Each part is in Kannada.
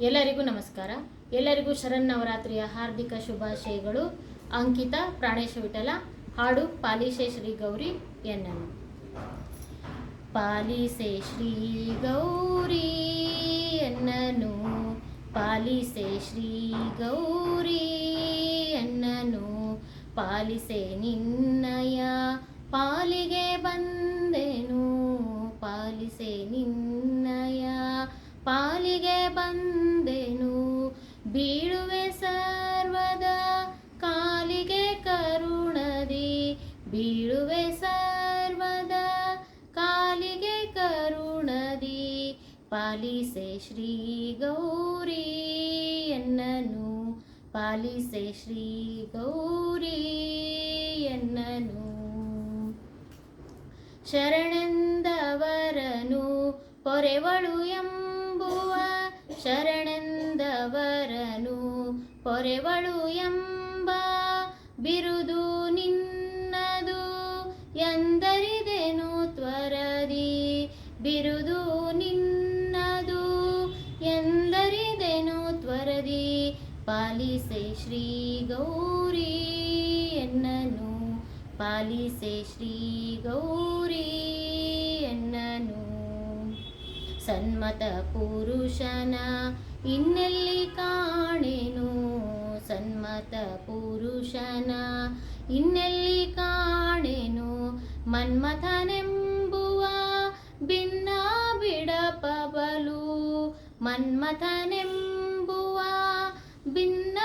ಎಲ್ಲರಿಗೂ ನಮಸ್ಕಾರ. ಎಲ್ಲರಿಗೂ ಶರನ್ನವರಾತ್ರಿಯ ಹಾರ್ದಿಕ ಶುಭಾಶಯಗಳು. ಅಂಕಿತ ಪ್ರಾಣೇಶ ವಿಠಲ, ಹಾಡು ಪಾಲಿಸೆ ಶ್ರೀ ಗೌರಿ ಎನ್ನನು. ಪಾಲಿಸೆ ಶ್ರೀ ಗೌರಿ ಎನ್ನನು. ಪಾಲಿಸೆ ಶ್ರೀ ಗೌರಿ ಎನ್ನನು. ಪಾಲಿಸೆ ನಿನ್ನಯ ಪಾಲಿಗೆ ಬಂದೆನು ಪಾಲಿಗೆ ಬಂದೆನು. ಬೀಳುವೆ ಸರ್ವದ ಕಾಲಿಗೆ ಕರುಣದಿ. ಬೀಳುವೆ ಸರ್ವದ ಕಾಲಿಗೆ ಕರುಣದಿ. ಪಾಲಿಸೆ ಶ್ರೀ ಗೌರಿ ಎನ್ನನು. ಪಾಲಿಸೆ ಶ್ರೀ ಗೌರಿ ಎನ್ನನು. ಶರಣಂದವರನು, ಪೊರೆವಳು ಎಂಬುವ ಶರಣೆಂದವರನು ಪೊರೆವಳು ಎಂಬ ಬಿರುದು ನಿನ್ನದು ಎಂದರಿದೆನು ತ್ವರದಿ ಬಿರುದು ನಿನ್ನದು ಎಂದರಿದೆನು ತ್ವರದಿ ಪಾಲಿಸೆ ಶ್ರೀ ಗೌರಿ ಎನ್ನನು ಪಾಲಿಸೆ ಶ್ರೀ ಗೌರಿ ಸನ್ಮತ ಪುರುಷನ ಇನ್ನೆಲ್ಲಿ ಕಾಣೆನು? ಸನ್ಮತ ಪುರುಷನ ಇನ್ನೆಲ್ಲಿ ಕಾಣೆನು? ಮನ್ಮಥನೆಂಬುವ ಭಿನ್ನ ಬಿಡಪಬಲು ಮನ್ಮಥನೆಂಬುವ ಭಿನ್ನ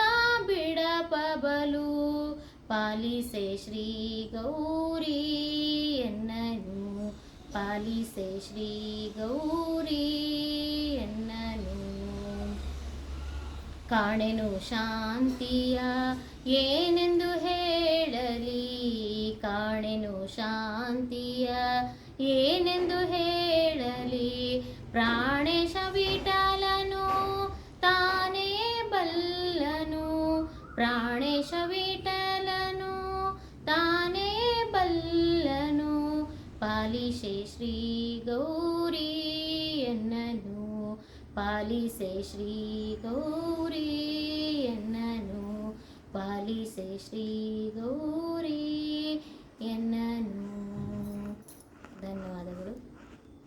ಬಿಡಪಬಲು ಪಾಲಿಸೆ ಶ್ರೀ ಗೌರಿ ಎನ್ನನು. ಪಾಲಿಸೆ ಶ್ರೀ ಗೌರಿ ಎನ್ನನು ಕಾಣೆನು ಶಾಂತಿಯ ಏನೆಂದು ಹೇಳಲಿ? ಕಾಣೆನು ಶಾಂತಿಯ ಏನೆಂದು ಹೇಳಲಿ? ಪ್ರಾಣೇಶ ಪಾಲಿಸೆ ಶ್ರೀ ಗೌರಿ ಎನ್ನನು ಪಾಲಿಸೆ ಶ್ರೀ ಗೌರಿ ಎನ್ನನು ಪಾಲಿಸೆ ಶ್ರೀ